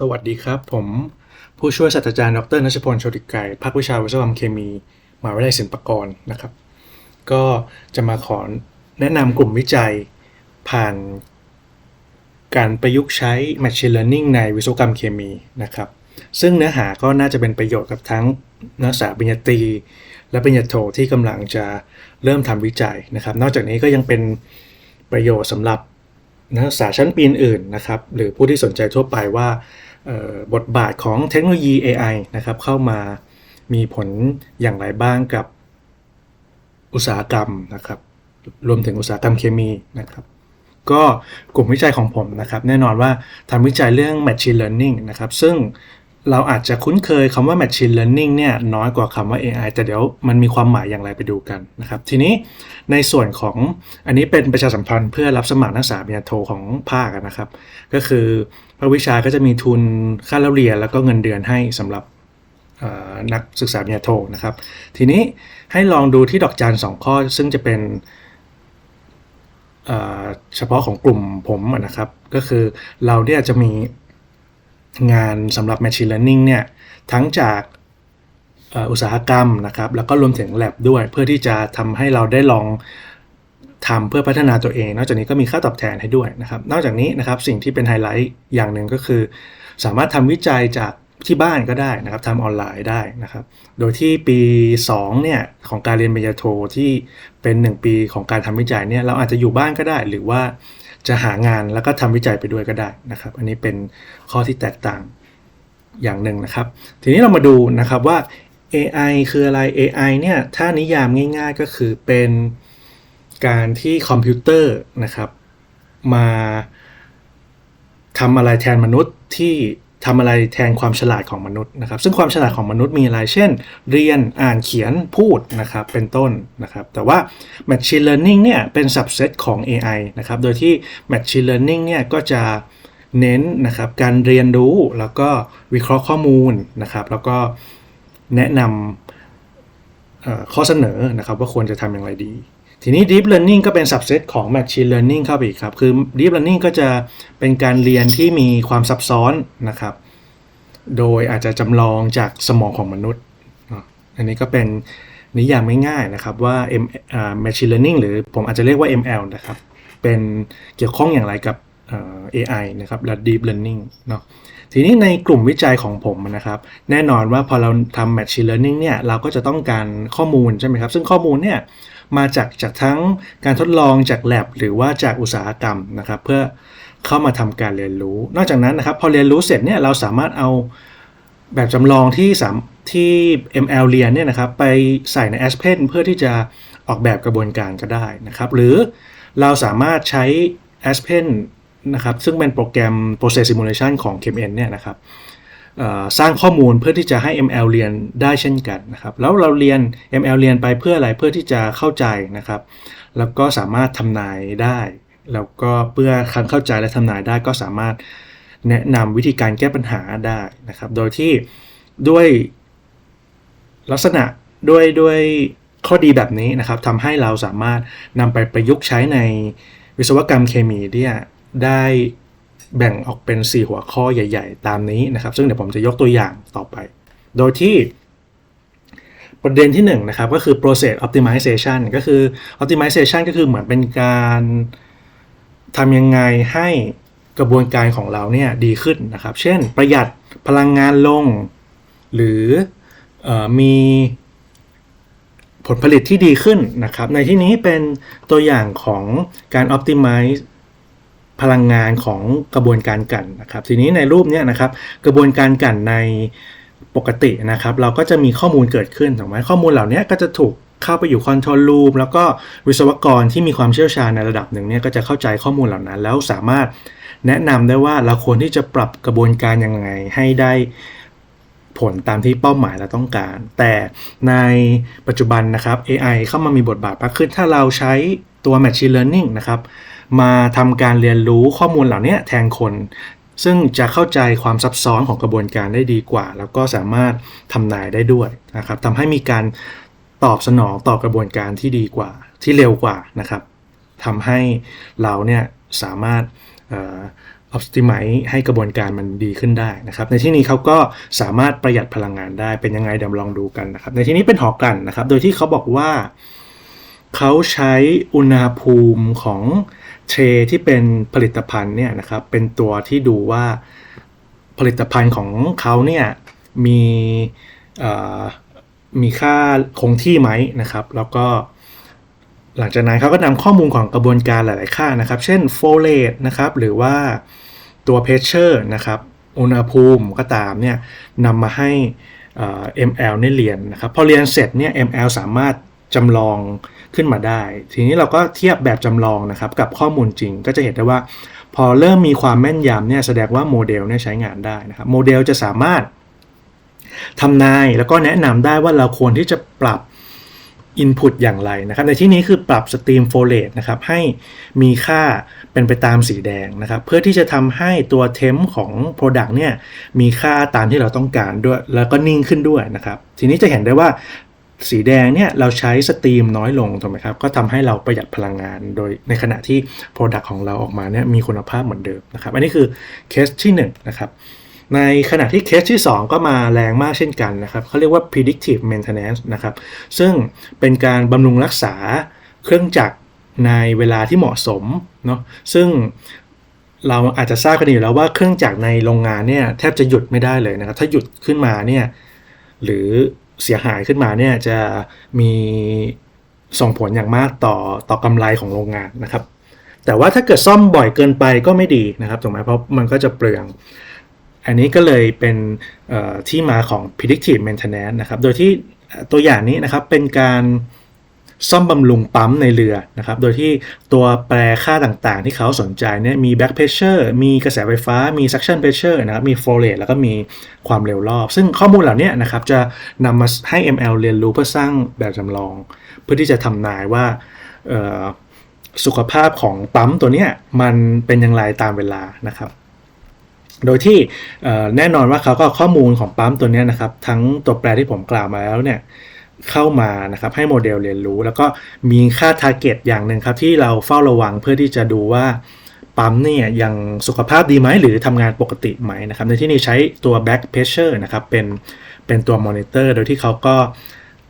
สวัสดีครับ ผมผู้ช่วยศาสตราจารย์ดรนัชพลโชติไกรภาควิชาวิศวกรรมเคมีมหาวิทยาลัยศิลปากรนะครับ ก็จะมาขอแนะนำกลุ่มวิจัยผ่านการประยุกต์ใช้ Machine Learning ในวิศวกรรมเคมีนะครับ ซึ่งเนื้อหาก็น่าจะเป็นประโยชน์กับทั้งนักศึกษาปริญญาตรี และปริญญาโทที่กำลังจะเริ่มทำวิจัยนะครับ นอกจากนี้ก็ยังเป็นประโยชน์สำหรับ นักศึกษาชั้นปีอื่นนะครับหรือผู้ที่สนใจทั่วไปว่าบทบาทของเทคโนโลยี AI นะครับเข้ามามีผลอย่างไรบ้างกับอุตสาหกรรมนะครับรวมถึงอุตสาหกรรมเคมีนะครับก็กลุ่มวิจัยของผมนะครับแน่นอนว่าทำวิจัยเรื่อง Machine Learning นะครับซึ่ง เราอาจจะคุ้นเคยคำว่า Machine Learning เนี่ยน้อยกว่าคำว่า AI แต่เดี๋ยวมันมีความหมายอย่างไรไปดูกันนะครับ ทีนี้ในส่วนของอันนี้เป็นประชาสัมพันธ์เพื่อรับสมัครนักศึกษาปริญญาโทของภาคนะครับ ก็คือภาควิชาก็จะมีทุนค่าเล่าเรียนแล้วก็เงินเดือนให้สำหรับนักศึกษาปริญญาโทนะครับ ทีนี้ให้ลองดูที่ดอกจันสองข้อซึ่งจะเป็นเฉพาะของกลุ่มผมนะครับ ก็คือเราเนี่ยจะมี งานสำหรับ Machine Learning เนี่ยทั้งจากอุตสาหกรรมนะครับ แล้วก็รวมถึง lab ด้วย เพื่อที่จะทำให้เราได้ลองทำเพื่อพัฒนาตัวเอง นอกจากนี้ก็มีค่าตอบแทนให้ด้วยนะครับ นอกจากนี้นะครับสิ่งที่เป็นไฮไลท์อย่างหนึ่งก็คือ สามารถทำวิจัยจากที่บ้านก็ได้นะครับทำออนไลน์ได้นะครับ โดยที่ปี 2 เนี่ย ของการเรียนปริญญาโทที่เป็น 1 ปีของการทำวิจัยเนี่ยเราอาจจะอยู่บ้านก็ได้ หรือว่า จะหางานแล้วก็ทำวิจัยไปด้วยก็ได้นะครับ อันนี้เป็นข้อที่แตกต่างอย่างหนึ่งนะครับ ทีนี้เรามาดูนะครับว่า AI คืออะไร AI เนี่ยถ้านิยามง่ายๆก็คือเป็นการที่คอมพิวเตอร์นะครับ มาทำอะไรแทนมนุษย์ที่ ทำอะไรแทนความฉลาดของมนุษย์นะครับ ซึ่งความฉลาดของมนุษย์มีอะไร เช่น เรียนอ่านเขียนพูดนะครับเป็นต้นนะครับ แต่ว่า Machine Learning เนี่ยเป็น subset ของ AI นะครับ โดยที่ Machine Learning เนี่ยก็จะเน้นนะครับการเรียนรู้แล้วก็วิเคราะห์ข้อมูลนะครับ แล้วก็แนะนำข้อเสนอนะครับว่าควรจะทำอย่างไรดี ทีนี้ Deep Learning ก็เป็น subset ของ Machine Learning เข้าไปอีกครับ คือ Deep Learning ก็จะเป็นการเรียนที่มีความซับซ้อนนะครับ โดยอาจจะจำลองจากสมองของมนุษย์ อันนี้ก็เป็นนิยามง่ายๆนะครับว่า M Machine Learning หรือผมอาจจะเรียกว่า ML นะครับ เป็นเกี่ยวข้องอย่างไรกับ AI นะครับและ Deep Learning เนาะทีนี้ในกลุ่มวิจัยของผมนะครับ แน่นอนว่าพอเราทำ Machine Learning เนี่ยเราก็จะต้องการข้อมูลใช่ไหมครับ ซึ่งข้อมูลเนี่ย มาจากจากทั้งการทดลองจาก lab หรือว่าจากอุตสาหกรรมนะครับ เพื่อเข้ามาทำการเรียนรู้ นอกจากนั้นนะครับ พอเรียนรู้เสร็จเนี่ยเราสามารถเอาแบบจำลองที่สามที่ ML เรียนเนี่ยนะครับไปใส่ใน Aspen เพื่อที่จะออกแบบกระบวนการก็ได้นะครับ หรือเราสามารถใช้ Aspen นะครับซึ่งเป็นโปรแกรม Process Simulation ของ KMN เนี่ยนะครับ สร้างข้อมูลเพื่อที่จะให้ ML เรียนได้เช่นกันนะครับแล้วเราเรียน ML เรียนไปเพื่ออะไรเพื่อที่จะเข้าใจนะครับ แล้วก็สามารถทำนายได้ แล้วก็เพื่อคันเข้าใจและทำนายได้ก็สามารถแนะนำวิธีการแก้ปัญหาได้นะครับ โดยที่ด้วยลักษณะด้วยด้วยข้อดีแบบนี้นะครับทำให้เราสามารถนำไปประยุกต์ใช้ในวิศวกรรมเคมีเนี่ยได้ แบ่งออกเป็น 4 หัวข้อใหญ่ ๆ ตามนี้นะครับ ซึ่งเดี๋ยวผมจะยกตัวอย่างต่อไป โดยที่ประเด็นที่1นงนะครับก็คือ process optimization ก็คือ optimization ก็คือเหมือนเป็นการทำยังไงให้กระบวนการของเราเนี่ยดีขึ้นนะครับ เช่นประหยัดพลังงานลง หรืออมีผลผลิตที่ดีขึ้นนะครับ ในที่นี้เป็นตัวอย่างของการ optimize พลังงานของกระบวนการกลั่นนะครับทีนี้ในรูปเนี้ยนะครับกระบวนการกลั่นในปกตินะครับเราก็จะมีข้อมูลเกิดขึ้นถูกไหมข้อมูลเหล่านี้ก็จะถูกเข้าไปอยู่คอนโทรลลูปแล้วก็วิศวกรที่มีความเชี่ยวชาญในระดับหนึ่งเนี่ยก็จะเข้าใจข้อมูลเหล่านั้น แล้วสามารถแนะนำได้ว่าเราควรที่จะปรับกระบวนการยังไงให้ได้ผลตามที่เป้าหมายเราต้องการ แต่ในปัจจุบันนะครับ AI เข้ามามีบทบาทมากขึ้นถ้าเราใช้ตัว Machine Learning นะครับ มาทำการเรียนรู้ข้อมูลเหล่านี้แทนคน ซึ่งจะเข้าใจความซับซ้อนของกระบวนการได้ดีกว่า แล้วก็สามารถทำนายได้ด้วยนะครับทำให้มีการตอบสนองต่อกระบวนการที่ดีกว่า ที่เร็วกว่านะครับทำให้เราเนี่ยสามารถออ optimize ให้กระบวนการมันดีขึ้นได้นะครับ ในที่นี้เขาก็สามารถประหยัดพลังงานได้เป็นยังไงเดี๋ยวลองดูกันนะครับ ในที่นี้เป็นหอกันนะครับ โดยที่เขาบอกว่า เขาใช้อุณหภูมิของ เทรที่เป็นผลิตภัณฑ์เนี่ยนะครับเป็นตัวที่ดูว่าผลิตภัณฑ์ของเขาเนี่ยมีมีค่าคงที่ไหมนะครับ แล้วก็หลังจากนั้นเขาก็นำข้อมูลของกระบวนการหลาย ๆ ค่านะครับ เช่นโฟเลตนะครับหรือว่าตัวเพชเชอร์นะครับอุณหภูมิก็ตามเนี่ยนำมาให้ ML เนี่ยเรียนนะครับ พอเรียนเสร็จเนี่ย ML สามารถ จำลองขึ้นมาได้ ทีนี้เราก็เทียบแบบจำลองนะครับกับข้อมูลจริงก็จะเห็นได้ว่า พอเริ่มมีความแม่นยำเนี่ยแสดงว่าโมเดลเนี่ยใช้งานได้นะครับโมเดลจะสามารถทำนายแล้วก็แนะนำได้ว่าเราควรที่จะปรับ Input อย่างไรนะครับ ในที่นี้คือปรับ Stream f o l a t e นะครับให้มีค่าเป็นไปตามสีแดงนะครับ เพื่อที่จะทำให้ตัวเทมของ Product เนี่ยมีค่าตามที่เราต้องการด้วย แล้วก็นิ่งขึ้นด้วยนะครับ ทีนี้จะเห็นได้ว่า สีแดงเนี่ยเราใช้สตรีมน้อยลงถูกไหมครับก็ทำให้เราประหยัดพลังงานโดยในขณะที่ Product ของเราออกมาเนี่ยมีคุณภาพเหมือนเดิมนะครับอันนี้คือเคสที่1นนะครับในขณะที่เคสที่ 2 ก็มาแรงมากเช่นกันนะครับเขาเรียกว่า predictive maintenance นะครับซึ่งเป็นการบำรุงรักษาเครื่องจักรในเวลาที่เหมาะสมเนาะซึ่งเราอาจจะทราบกันอยู่แล้วว่าเครื่องจักรในโรงงานเนี่ยแทบจะหยุดไม่ได้เลยนะครับถ้าหยุดขึ้นมาเนี่ยหรือ เสียหายขึ้นมาเนี่ยจะมีส่งผลอย่างมากต่อต่อกำไรของโรงงานนะครับ แต่ว่าถ้าเกิดซ่อมบ่อยเกินไปก็ไม่ดีนะครับถูกไหมเพราะมันก็จะเปลือง อันนี้ก็เลยเป็นที่มาของ predictive maintenance นะครับ โดยที่ตัวอย่างนี้นะครับเป็นการ ซ่อมบำรุงปั๊มในเรือนะครับ โดยที่ตัวแปรค่าต่างๆ ที่เขาสนใจเนี่ยมี back pressure มีกระแสไฟฟ้า มี suction pressure นะครับ มี flow rate แล้วก็มีความเร็วรอบ ซึ่งข้อมูลเหล่านี้นะครับจะนำมาให้ ML เรียนรู้เพื่อสร้างแบบจำลอง เพื่อที่จะทำนายว่าสุขภาพของปั๊มตัวนี้มันเป็นอย่างไรตามเวลานะครับโดยที่แน่นอนว่าเขาก็ข้อมูลของปั๊มตัวนี้นะครับ ทั้งตัวแปรที่ผมกล่าวมาแล้วเนี่ย เข้ามานะครับให้โมเดลเรียนรู้ แล้วก็มีค่าทาร์เก็ตอย่างหนึ่งครับที่เราเฝ้าระวังเพื่อที่จะดูว่าปั๊มเนี่ยยังสุขภาพดีไหมหรือทำงานปกติไหมนะครับในที่นี้ใช้ตัว back pressure นะครับเป็นเป็นตัวมอนิเตอร์โดยที่เขาก็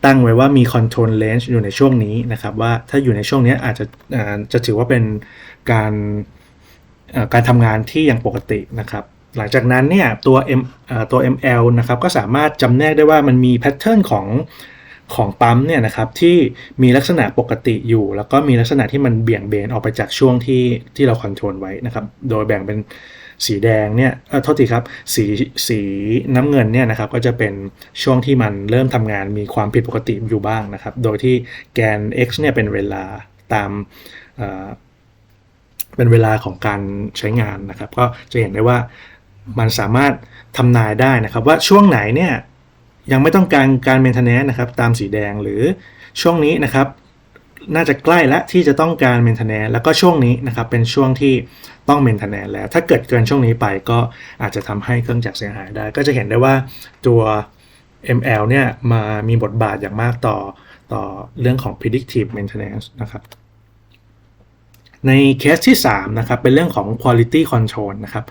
ตั้งไว้ว่ามี control range อยู่ในช่วงนี้นะครับว่าถ้าอยู่ในช่วงนี้อาจจะจะถือว่าเป็นการการทำงานที่ยังปกตินะครับหลังจากนั้นเนี่ยตัว M ตัว ML นะครับก็สามารถจำแนกได้ว่ามันมีแพทเทิร์นของ ของปั๊มเนี่ยนะครับที่มีลักษณะปกติอยู่ แล้วก็มีลักษณะที่มันเบี่ยงเบนออกไปจากช่วงที่ที่เราคอนโทรลไว้นะครับ โดยแบ่งเป็นสีแดงเนี่ยเออโทษทีครับสีสีน้ำเงินเนี่ยนะครับก็จะเป็นช่วงที่มันเริ่มทำงานมีความผิดปกติอยู่บ้างนะครับ โดยที่แกน x เนี่ยเป็นเวลาตามเป็นเวลาของการใช้งานนะครับ ก็จะเห็นได้ว่ามันสามารถทำนายได้นะครับ ว่าช่วงไหนเนี่ย ยังไม่ต้องการการเมนเทนแนนนะครับตามสีแดงหรือช่วงนี้นะครับ น่าจะใกล้และที่จะต้องการเมนเทนแนนแล้วก็ช่วงนี้นะครับเป็นช่วงที่ต้องเมนเทนแนนแล้ว ถ้าเกิดเกินช่วงนี้ไปก็อาจจะทำให้เครื่องจักรเสียหายได้ ก็จะเห็นได้ว่าตัว ML เนี่ยมามีบทบาทอย่างมากต่อต่อเรื่องของ predictive maintenance นะครับในเคสที่3นะครับเป็นเรื่องของ quality control นะครับ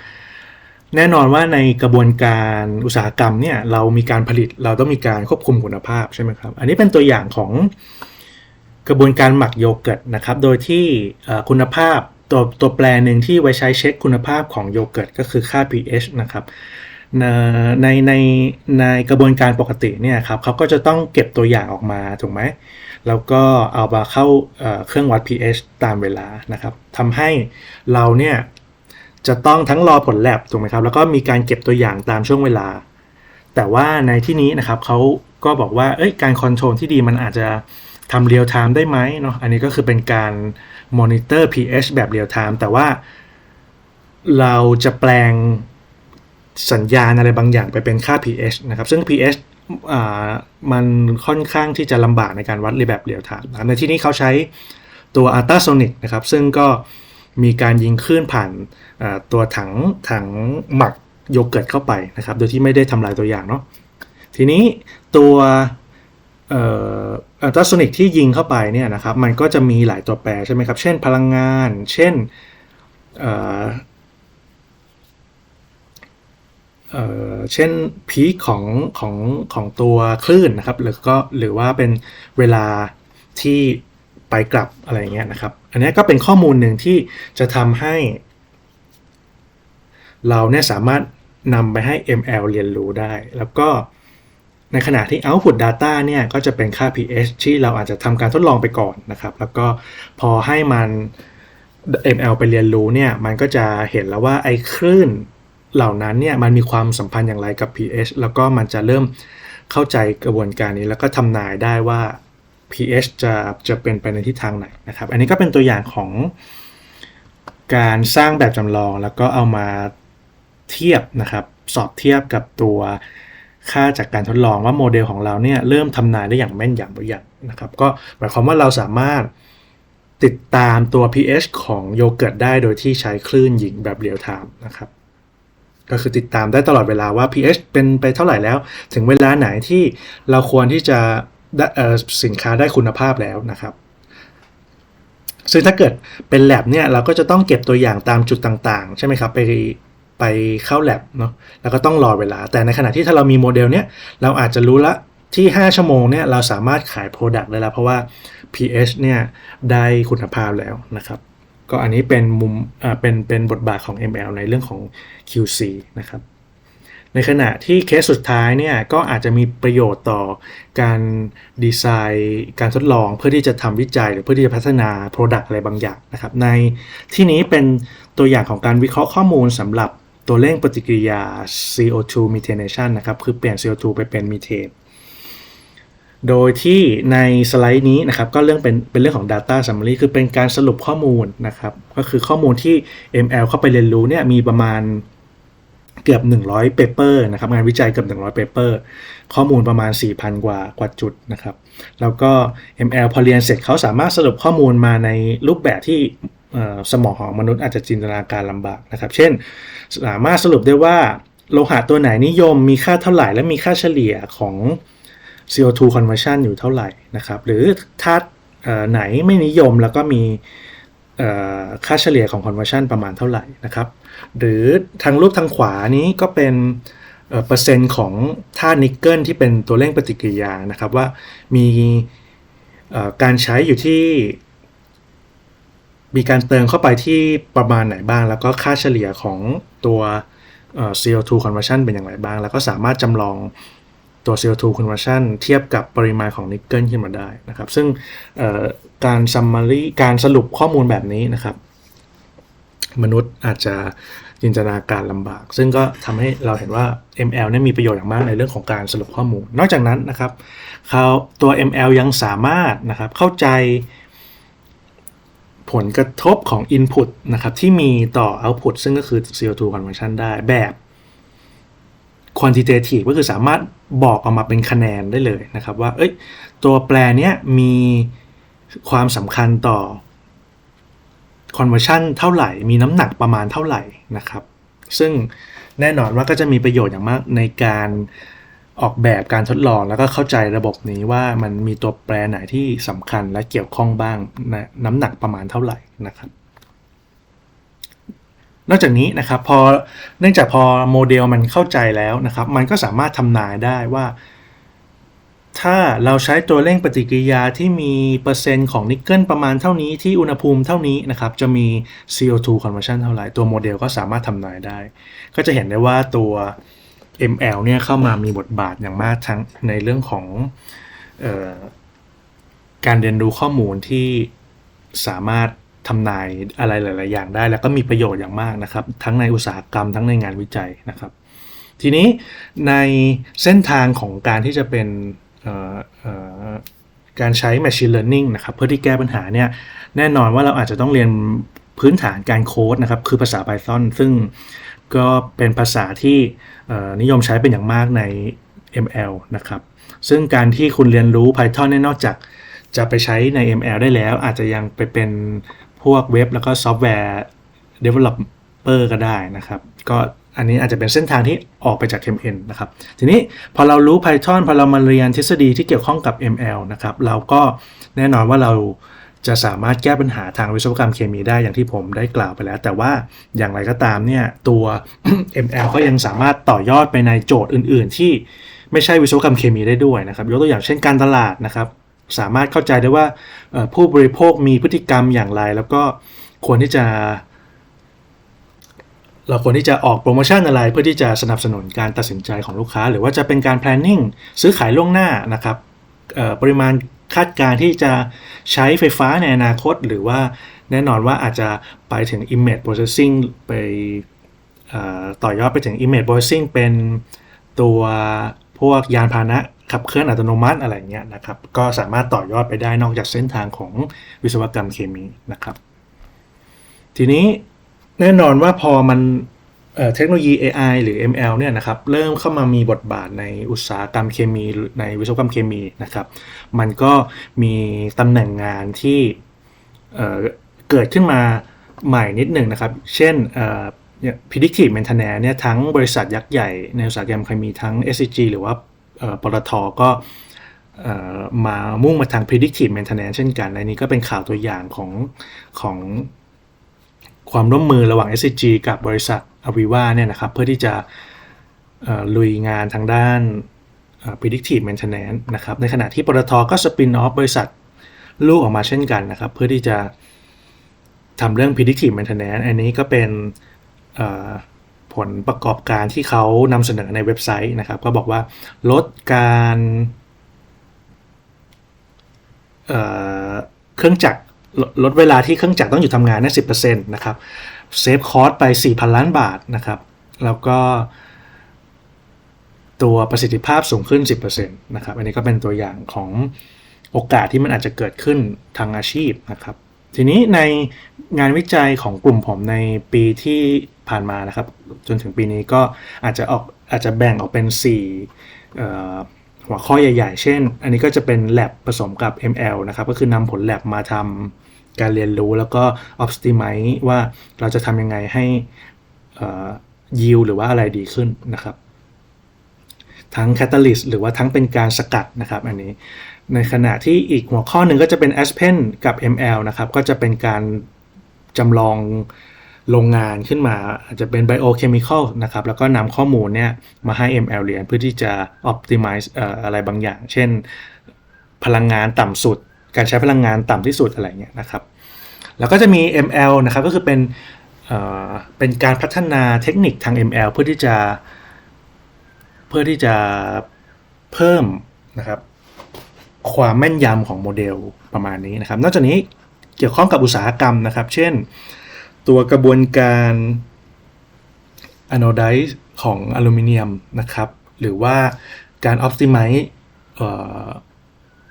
แน่นอนว่าในกระบวนการอุตสาหกรรมเนี่ยเรามีการผลิตเราต้องมีการควบคุมคุณภาพใช่ไหมครับอันนี้เป็นตัวอย่างของกระบวนการหมักโยเกิร์ตนะครับโดยที่คุณภาพตัวตัวแปรหนึ่งที่ไว้ใช้เช็คคุณภาพของโยเกิร์ตก็คือค่า pH นะครับในในในกระบวนการปกติเนี่ยครับเขาก็จะต้องเก็บตัวอย่างออกมาถูกไหมแล้วก็เอามาเข้าเครื่องวัด pH ตามเวลานะครับทำให้เราเนี่ย จะต้องทั้งรอผลแลบถูกไหมครับแล้วก็มีการเก็บตัวอย่างตามช่วงเวลา แต่ว่าในที่นี้นะครับเขาก็บอกว่าเอ้ยการคอนโทรลที่ดีมันอาจจะทำเรียลไทม์ได้ไหมเนาะอันนี้ก็คือเป็นการมอนิเตอร์ pH แบบเรียลไทม์แต่ว่าเราจะแปลงสัญญาณอะไรบางอย่างไปเป็นค่า pH นะครับ ซึ่ง pH มันค่อนข้างที่จะลำบากในการวัดแบบเรียลไทม์ในที่นี้เขาใช้ตัว ultrasonic นะครับ ซึ่งก็ มีการยิงคลื่นผ่านตัวถังถังหมักโยเกิร์ตเข้าไปนะครับ โดยที่ไม่ได้ทำลายตัวอย่างเนาะทีนี้ตัวอัลตราโซนิกที่ยิงเข้าไปเนี่ยนะครับมันก็จะมีหลายตัวแปรใช่ไหมครับ เช่นพลังงาน เช่นเช่นพีคของของของตัวคลื่นนะครับหรือก็หรือว่าเป็นเวลาที่ไปกลับอะไรเงี้ยนะครับ อันนี้ก็เป็นข้อมูลหนึ่งที่จะทำให้ เราเนี่ยสามารถนำไปให้ ML เรียนรู้ได้ แล้วก็ในขณะที่ output data เนี่ยก็จะเป็นค่า pH ที่เราอาจจะทำการทดลองไปก่อนนะครับ แล้วก็พอให้มัน ML ไปเรียนรู้เนี่ยมันก็จะเห็นแล้วว่าไอ้คลื่นเหล่านั้นเนี่ยมันมีความสัมพันธ์อย่างไรกับ pH แล้วก็มันจะเริ่มเข้าใจกระบวนการนี้แล้วก็ทำนายได้ว่า pH จะจะเป็นไปในทิศทางไหนนะครับ อันนี้ก็เป็นตัวอย่างของการสร้างแบบจำลองแล้วก็เอามาเทียบนะครับ สอบเทียบกับตัวค่าจากการทดลองว่าโมเดลของเราเนี่ยเริ่มทำนายได้อย่างแม่นยำหรือยังนะครับ ก็หมายความว่าเราสามารถติดตามตัว pH ของโยเกิร์ตได้โดยที่ใช้คลื่นหญิงแบบเรียลไทม์นะครับ ก็คือติดตามได้ตลอดเวลาว่า pH เป็นไปเท่าไหร่แล้ว ถึงเวลาไหนที่เราควรที่จะ สินค้าได้คุณภาพแล้วนะครับซึ่งถ้าเกิดเป็นแ a บเนี่ยเราก็จะต้องเก็บตัวอย่างตามจุดต่างๆ ใช่ไหมครับ ไปไปเข้าแ a บเนาะแล้วก็ต้องรอเวลา แต่ในขณะที่ถ้าเรามีโมเดลเนี้ยเราอาจจะรู้ละที่ 5 ชั่วโมงเนี่ยเราสามารถขาย Product ได้แล้ว เพราะว่า pH เนี่ยได้คุณภาพแล้วนะครับ ก็อันนี้เป็นมุมเป็นเป็นบทบาทของ ML ในเรื่องของ QC นะครับ ในขณะที่เคสสุดท้ายเนี่ยก็อาจจะมีประโยชน์ต่อการดีไซน์การทดลองเพื่อที่จะทำวิจัยหรือเพื่อที่จะพัฒนา Product อะไรบางอย่างนะครับในที่นี้เป็นตัวอย่างของการวิเคราะห์ข้อมูลสำหรับตัวเร่งปฏิกิริยา CO2 methanation นะครับคือเปลี่ยน CO2 ไปเป็นมีเทนโดยที่ในสไลด์นี้นะครับก็เรื่องเป็นเป็นเรื่องของ Data Summary คือเป็นการสรุปข้อมูลนะครับก็คือข้อมูลที่ ML เข้าไปเรียนรู้เนี่ยมีประมาณ เกือบ 100 paper นะครับงานวิจัยเกือบ 100 paper ข้อมูลประมาณ 4,000 กว่ากว่าจุดนะครับ แล้วก็ ML พอเรียนเสร็จเขาสามารถสรุปข้อมูลมาในรูปแบบที่สมองของมนุษย์อาจจะจินตนาการลำบากนะครับ เช่น สามารถสรุปได้ว่าโลหะตัวไหนนิยมมีค่าเท่าไหร่ และมีค่าเฉลี่ยของ CO2 conversion อยู่เท่าไหร่นะครับ หรือธาตุไหนไม่นิยมแล้วก็มี ค่าเฉลี่ยของ conversion ประมาณเท่าไหร่นะครับ หรือทางรูปทางขวานี้ก็เป็นเปอร์เซ็นต์ของธาตุนิกเกิลที่เป็นตัวเร่งปฏิกิริยานะครับว่ามีการใช้อยู่ที่ มีการเติมเข้าไปที่ประมาณไหนบ้าง แล้วก็ค่าเฉลี่ยของตัว CO2 conversion เป็นอย่างไรบ้าง แล้วก็สามารถจำลอง ตัว CO2 conversion เทียบกับปริมาณของนิกเกิลขึ้นมาได้นะครับ ซึ่งการ summary การสรุปข้อมูลแบบนี้นะครับ มนุษย์อาจจะจินตนาการลำบาก ซึ่งก็ทำให้เราเห็นว่า ML เนี่ยมีประโยชน์อย่างมากในเรื่องของการสรุปข้อมูล นอกจากนั้นนะครับเขาตัว ML ยังสามารถนะครับเข้าใจผลกระทบของ Input นะครับที่มีต่อ Output ซึ่งก็คือ CO2 conversion ได้แบบ quantitative ก็คือสามารถบอกออกมาเป็นคะแนนได้เลยนะครับว่า เอ้ย ตัวแปรเนี้ยมีความสำคัญต่อ conversion เท่าไหร่ มีน้ำหนักประมาณเท่าไหร่นะครับ ซึ่งแน่นอนว่าก็จะมีประโยชน์อย่างมากในการออกแบบการทดลองแล้วก็เข้าใจระบบนี้ว่ามันมีตัวแปรไหนที่สำคัญและเกี่ยวข้องบ้างนะน้ำหนักประมาณเท่าไหร่นะครับ นอกจากนี้นะครับพอเนื่องจากพอโมเดลมันเข้าใจแล้วนะครับ มันก็สามารถทำนายได้ว่า ถ้าเราใช้ตัวเร่งปฏิกิริยาที่มีเปอร์เซ็นต์ของนิกเกิลประมาณเท่านี้ที่อุณหภูมิเท่านี้นะครับจะมี CO2 conversion เท่าไหร่ตัวโมเดลก็สามารถทำนายได้ ก็จะเห็นได้ว่าตัว ML เนี่ยเข้ามามีบทบาทอย่างมากทั้งในเรื่องของออการเรียนรู้ข้อมูลที่สามารถ ทำนายอะไรหลาย ๆ อย่างได้ แล้วก็มีประโยชน์อย่างมากนะครับ ทั้งในอุตสาหกรรมทั้งในงานวิจัยนะครับ ทีนี้ในเส้นทางของการที่จะเป็นการใช้ Machine Learning นะครับ เพื่อที่แก้ปัญหาเนี่ยแน่นอนว่าเราอาจจะต้องเรียนพื้นฐานการโค้ดนะครับ คือภาษา Python ซึ่งก็เป็นภาษาที่นิยมใช้เป็นอย่างมากใน ML นะครับ ซึ่งการที่คุณเรียนรู้ Python เนี่ยนอกจากจะไปใช้ใน ML ได้แล้ว อาจจะยังไปเป็น พวกเว็บแล้วก็ซอฟต์แวร์ developer ก็ได้นะครับ ก็อันนี้อาจจะเป็นเส้นทางที่ออกไปจาก ML นะครับ ทีนี้พอเรารู้ Python พอเรามาเรียนทฤษฎีที่เกี่ยวข้องกับ ML นะครับ เราก็แน่นอนว่าเราจะสามารถแก้ปัญหาทางวิศวกรรมเคมีได้อย่างที่ผมได้กล่าวไปแล้ว แต่ว่าอย่างไรก็ตามเนี่ยตัว ML ก็ยังสามารถต่อยอดไปในโจทย์อื่น ๆ ที่ไม่ใช่วิศวกรรมเคมีได้ด้วยนะครับ ยกตัวอย่างเช่นการตลาดนะครับ สามารถเข้าใจได้ว่าผู้บริโภคมีพฤติกรรมอย่างไร แล้วก็ควรที่จะ เราควรที่จะออกโปรโมชั่นอะไรเพื่อที่จะสนับสนุนการตัดสินใจของลูกค้า หรือว่าจะเป็นการ planning ซื้อขายล่วงหน้านะครับปริมาณคาดการที่จะใช้ไฟฟ้าในอนาคต หรือว่าแน่นอนว่าอาจจะไปถึง image processing ไปต่อยอดไปถึง image processing เป็นตัว พวกยานพาหนะขับเคลื่อนอัตโนมัติอะไรเงี้ยนะครับ ก็สามารถต่อยอดไปได้นอกจากเส้นทางของวิศวกรรมเคมีนะครับ ทีนี้แน่นอนว่าพอมันเเทคโนโลยี AI หรือ ML เนี่ยนะครับเริ่มเข้ามามีบทบาทในอุตสาหกรรมเคมีในวิศวกรรมเคมีนะครับ มันก็มีตำแหน่งงานที่เเกิดขึ้นมาใหม่นิดหนึ่งนะครับ เช่น เนี่ย predictive maintenance เนี่ยทั้งบริษัทยักษ์ใหญ่ในอุตสาหกรรมเคมีทั้ง SCG หรือว่าปตทก็มามุ่งมาทาง predictive maintenance เช่นกันอันนี้ก็เป็นข่าวตัวอย่างของของความร่วมมือระหว่าง SCG กับบริษัท Aviva เนี่ยนะครับเพื่อที่จะลุยงานทางด้าน predictive maintenance นะครับในขณะที่ปตทก็สปินออฟบริษัทลูกออกมาเช่นกันนะครับ เพื่อที่จะทำเรื่อง predictive maintenance อันนี้ก็เป็น ผลประกอบการที่เขานำเสนอในเว็บไซต์นะครับ ก็บอกว่าลดการเเครื่องจักรลดเวลาที่เครื่องจักรต้องอยู่ทำงานได้สิบเปอร์เซ็นต์นะครับเซฟคอสไป 4,000 ล้านบาทนะครับ แล้วก็ตัวประสิทธิภาพสูงขึ้น 10%นะครับ อันนี้ก็เป็นตัวอย่างของโอกาสที่มันอาจจะเกิดขึ้นทางอาชีพนะครับ ทีนี้ในงานวิจัยของกลุ่มผมในปีที่ผ่านมานะครับ จนถึงปีนี้ก็อาจจะออกอาจจะแบ่งออกเป็น 4 หัวข้อใหญ่ ๆ เช่น อันนี้ก็จะเป็น lab ผสมกับ ML นะครับ ก็คือนำผล lab มาทำการเรียนรู้แล้วก็ optimize ว่าเราจะทำยังไงให้เอ่อ yield หรือว่าอะไรดีขึ้นนะครับ ทั้ง catalyst หรือว่าทั้งเป็นการสกัดนะครับ อันนี้ ในขณะที่อีกหัวข้อหนึ่งก็จะเป็น Aspen กับ ML นะครับ ก็จะเป็นการจำลองโรงงานขึ้นมา อาจจะเป็น biochemical นะครับ แล้วก็นำข้อมูลเนี่ยมาให้ ML เรียนเพื่อที่จะ optimize อออะไรบางอย่าง เช่น พลังงานต่ำสุด การใช้พลังงานต่ำที่สุดอะไรเงี้ยนะครับ แล้วก็จะมี ML นะครับก็คือเป็นเเป็นการพัฒนาเทคนิคทาง ML เพื่อที่จะ เพื่อที่จะเพิ่มนะครับ ความแม่นยำของโมเดลประมาณนี้นะครับ นอกจากนี้เกี่ยวข้องกับอุตสาหกรรมนะครับ เช่น ตัวกระบวนการ anodize ของอลูมิเนียมนะครับ หรือว่าการ optimize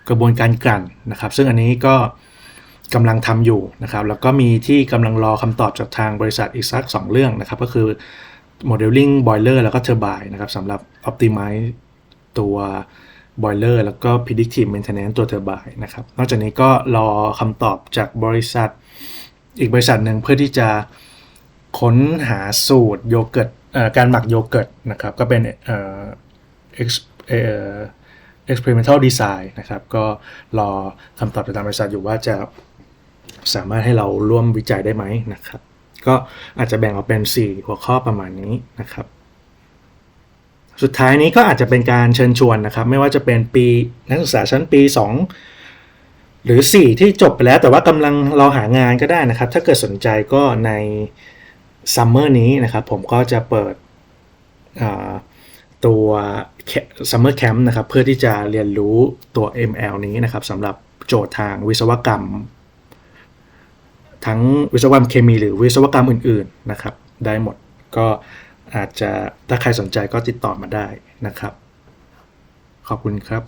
กระบวนการกลั่นนะครับ ซึ่งอันนี้ก็กำลังทำอยู่นะครับ แล้วก็มีที่กำลังรอคำตอบจากทางบริษัทอีกสัก 2 เรื่องนะครับ ก็คือ modeling boiler แล้วก็ turbine นะครับสำหรับ optimize ตัว boiler แล้วก็ predictive maintenance ตัว turbine นะครับ นอกจากนี้ก็รอคำตอบจากบริษัท อีกบริษัทหนึ่งเพื่อที่จะค้นหาสูตรโยเกิร์ตการหมักโยเกิร์ตนะครับ ก็เป็น ex- เอ่อ experimental design นะครับ ก็รอคำตอบจากทางบริษัทอยู่ว่าจะสามารถให้เราร่วมวิจัยได้ไหมนะครับ ก็อาจจะแบ่งออกเป็น 4 หัวข้อประมาณนี้นะครับ สุดท้ายนี้ก็อาจจะเป็นการเชิญชวนนะครับ ไม่ว่าจะเป็นปีนักศึกษาชั้นปี 2 หรือ 4 ที่จบไปแล้ว แต่ว่ากำลังรอหางานก็ได้นะครับ ถ้าเกิดสนใจก็ในซัมเมอร์นี้นะครับ ผมก็จะเปิดตัวซัมเมอร์แคมป์นะครับ เพื่อที่จะเรียนรู้ตัว ML นี้นะครับสำหรับโจทย์ทางวิศวกรรม ทั้งวิศวกรรมเคมีหรือวิศวกรรมอื่น ๆ นะครับ ได้หมดก็ อาจจะถ้าใครสนใจก็ติดต่อมาได้นะครับ ขอบคุณครับ